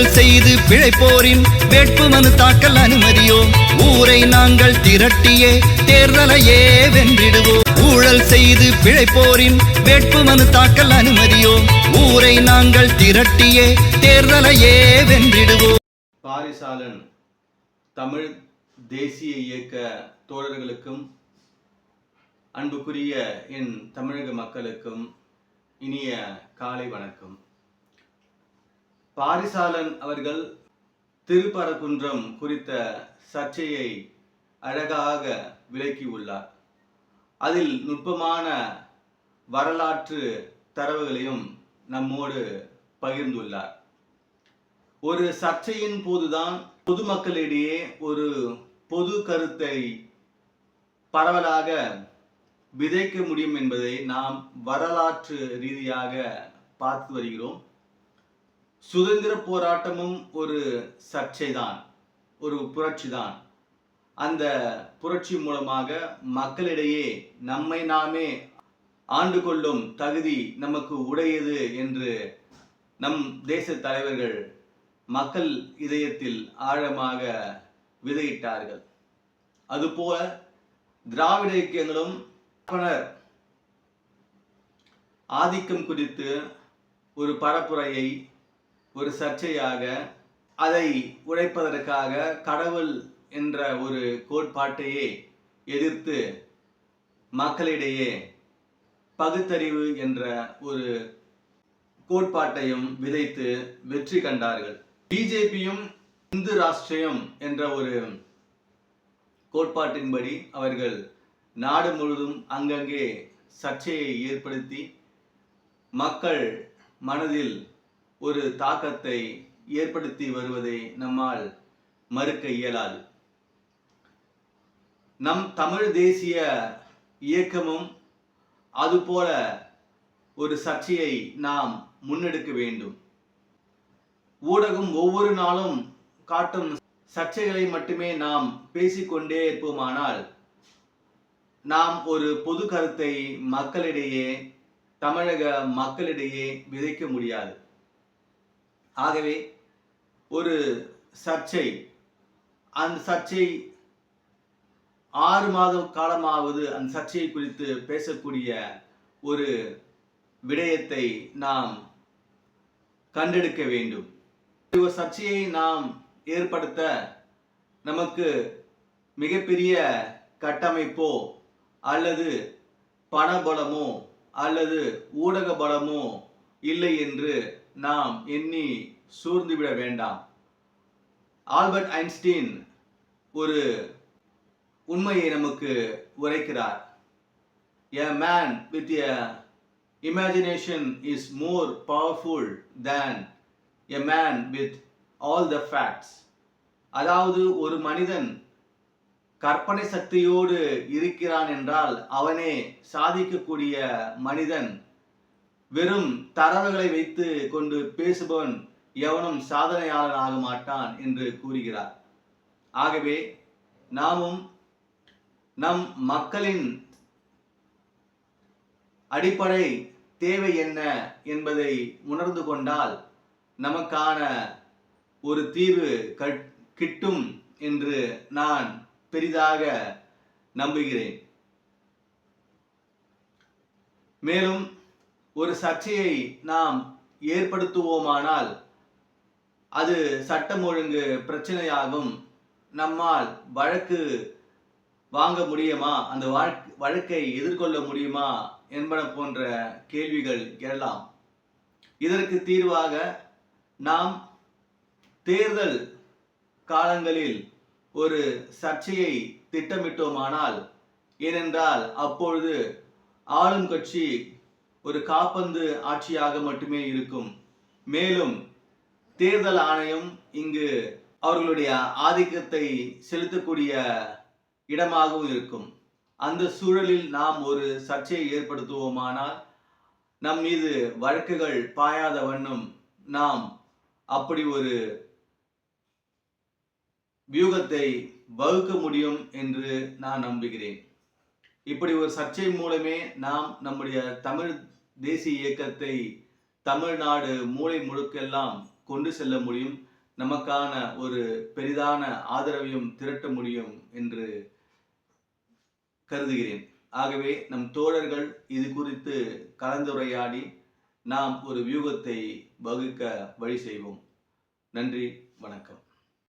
ஊழல் செய்து பிழைப்போரின் வேட்புமனு தாக்கல் அனுமதியோ? ஊரை நாங்கள் திரட்டியே தேர்தலையே வென்றிடுவோம் ஊழல் செய்து பிழைப்போரின் வேட்புமனு தாக்கல் அனுமதியோ? ஊரை நாங்கள் திரட்டியே தேர்தலையே வென்றிடுவோம் பாரிசாலன் தமிழ் தேசிய இயக்க தோழர்களுக்கும் அன்புக்குரிய என் தமிழக மக்களுக்கும் இனிய காலை வணக்கம். பாரிசாலன் அவர்கள் திருப்பரங்குன்றம் குறித்த சர்ச்சையை அழகாக விளக்கியுள்ளார் அதில் நுட்பமான வரலாற்று தரவுகளையும் நம்மோடு பகிர்ந்துள்ளார். ஒரு சர்ச்சையின் போதுதான் பொதுமக்களிடையே ஒரு பொது கருத்தை பரவலாக விதைக்க முடியும் என்பதை நாம் வரலாற்று ரீதியாக பார்த்து வருகிறோம். சுதந்திர போராட்டமும் ஒரு சர்ச்சைதான் ஒரு புரட்சிதான். அந்த புரட்சி மூலமாக மக்களிடையே நம்மை நாமே ஆண்டு கொள்ளும் தகுதி நமக்கு உடையது என்று நம் தேச தலைவர்கள் மக்கள் இதயத்தில் ஆழமாக விதையிட்டார்கள். அதுபோல திராவிட இயக்கங்களும் ஆதிக்கம் குறித்து ஒரு பரப்புரையை ஒரு சர்ச்சையாக அதை உழைப்பதற்காக கடவுள் என்ற ஒரு கோட்பாட்டையே எதிர்த்து மக்களிடையே பகுத்தறிவு என்ற ஒரு கோட்பாட்டையும் விதைத்து வெற்றி கண்டார்கள். பிஜேபியும் இந்து ராஷ்டிரியம் என்ற ஒரு கோட்பாட்டின்படி அவர்கள் நாடு முழுவதும் அங்கங்கே சர்ச்சையை ஏற்படுத்தி மக்கள் மனதில் ஒரு தாக்கத்தை ஏற்படுத்தி வருவதை நம்மால் மறுக்க இயலாது. நம் தமிழ் தேசிய இயக்கமும் அதுபோல ஒரு சர்ச்சையை நாம் முன்னெடுக்க வேண்டும். ஊடகம் ஒவ்வொரு நாளும் காட்டும் சர்ச்சைகளை மட்டுமே நாம் பேசிக்கொண்டே இருப்போமானால் நாம் ஒரு பொது கருத்தை மக்களிடையே தமிழக மக்களிடையே விதைக்க முடியாது. ஆகவே ஒரு சர்ச்சை அந்த சர்ச்சை ஆறு மாதம் காலமாவது அந்த சர்ச்சையை குறித்து பேசக்கூடிய ஒரு விடயத்தை நாம் கண்டெடுக்க வேண்டும். ஒரு சர்ச்சையை நாம் ஏற்படுத்த நமக்கு மிகப்பெரிய கட்டமைப்போ அல்லது பணபலமோ அல்லது ஊடக பலமோ இல்லை என்று நாம் எண்ணி சூழ்ந்துவிட வேண்டாம். ஆல்பர்ட் ஐன்ஸ்டீன் ஒரு உண்மையை நமக்கு உரைக்கிறார். A man with a imagination is more powerful than a man with all the facts அதாவது ஒரு மனிதன் கற்பனை சக்தியோடு இருக்கிறான் என்றால் அவனே சாதிக்கக்கூடிய மனிதன் வெறும் தரவுகளை வைத்து கொண்டு பேசுபவன் எவனும் சாதனையாளன் ஆக மாட்டான் என்று கூறுகிறார். ஆகவே நாமும் நம் மக்களின் அடிப்படை தேவை என்ன என்பதை உணர்ந்து கொண்டால் நமக்கான ஒரு தீர்வு கட்- கிட்டும் என்று நான் பெரிதாக நம்புகிறேன். மேலும் ஒரு சர்ச்சையை நாம் ஏற்படுத்துவோமானால் அது சட்டம் ஒழுங்கு பிரச்சனையாகும். நம்மால் வழக்கு வாங்க முடியுமா? அந்த வழக்கை எதிர்கொள்ள முடியுமா? என்பன போன்ற கேள்விகள் எழலாம் இதற்கு தீர்வாக நாம் தேர்தல் காலங்களில் ஒரு சர்ச்சையை திட்டமிட்டோமானால் ஏனென்றால் அப்பொழுது ஆளும் கட்சி ஒரு காப்பந்து ஆட்சியாக மட்டுமே இருக்கும். மேலும் தேர்தல் ஆணையம் இங்கு அவர்களுடைய ஆதிக்கத்தை செலுத்தக்கூடிய இடமாகவும் இருக்கும். அந்த சூழலில் நாம் ஒரு சர்ச்சையை ஏற்படுத்துவோமானால் நம் மீது வழக்குகள் பாயாத வண்ணம் நாம் அப்படி ஒரு வியூகத்தை வகுக்க முடியும் என்று நான் நம்புகிறேன். இப்படி ஒரு சர்ச்சை மூலமே நாம் நம்முடைய தமிழ் தேசிய இயக்கத்தை தமிழ்நாடு மூளை முழுக்கெல்லாம் கொண்டு செல்ல முடியும். நமக்கான ஒரு பெரிதான ஆதரவையும் திரட்ட முடியும் என்று கருதுகிறேன். ஆகவே நம் தோழர்கள் இது குறித்து கலந்துரையாடி நாம் ஒரு வியூகத்தை வகுக்க வழி செய்வோம். நன்றி வணக்கம்.